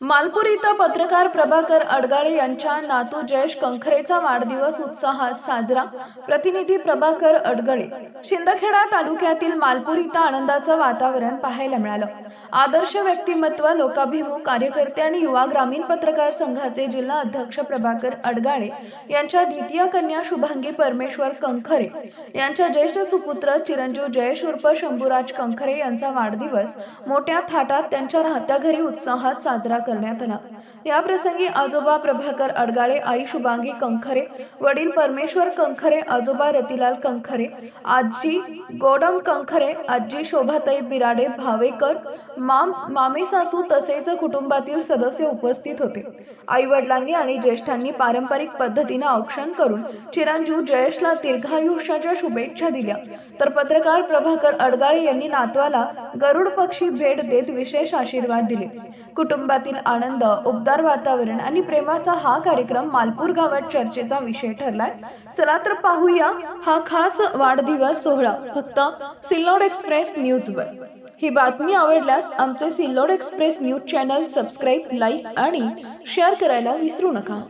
मालपूर इथं पत्रकार प्रभाकर अडगाळे यांच्या नातू जयेश कंखरेचा वाढदिवस उत्साहात साजरा. प्रतिनिधी प्रभाकर अडगळे. शिंदखेडा तालुक्यातील मालपूर इथं आनंदाचं वातावरण पाहायला मिळालं. आदर्श व्यक्तिमत्व लोकाभिमुख कार्यकर्ते आणि युवा ग्रामीण पत्रकार संघाचे जिल्हा अध्यक्ष प्रभाकर अडगाळे यांच्या द्वितीय कन्या शुभांगी परमेश्वर कंखरे यांच्या ज्येष्ठ सुपुत्र चिरंजीव जयेश उर्फ शंभूराज कंखरे यांचा वाढदिवस मोठ्या थाटात त्यांच्या राहत्या घरी उत्साहात साजरा करण्यात आला. या प्रसंगी आजोबा प्रभाकर अडगाळे आई शुभांगी कंखरे वडील परमेश्वर कंखरे आजोबा रतिलाल कंखरे आजी गोडम कंखरे आजी शोभाताई बिराडे भावेकर माम मामे सासू तसेच कुटुंबातील सदस्य उपस्थित होते. आई वडिलांनी आणि ज्येष्ठांनी पारंपरिक पद्धतीने औक्षण करून चिरंजीव जयेशला दीर्घायुष्याच्या शुभेच्छा दिल्या. तर पत्रकार प्रभाकर अडगाळे यांनी नातवाला गरुड पक्षी भेट देत विशेष आशीर्वाद दिले. कुटुंबातील आनंद उबदार वातावरण आणि प्रेमाचा हा कार्यक्रम मालपूर गावात चर्चेचा विषय ठरलाय. चला तर पाहूया हा खास वाढदिवस सोहळा फक्त सिल्लोड एक्सप्रेस न्यूजवर. ही बातमी आवडल्यास आमचे Sillod express news channel subscribe like आणि शेअर करायला विसरू नका.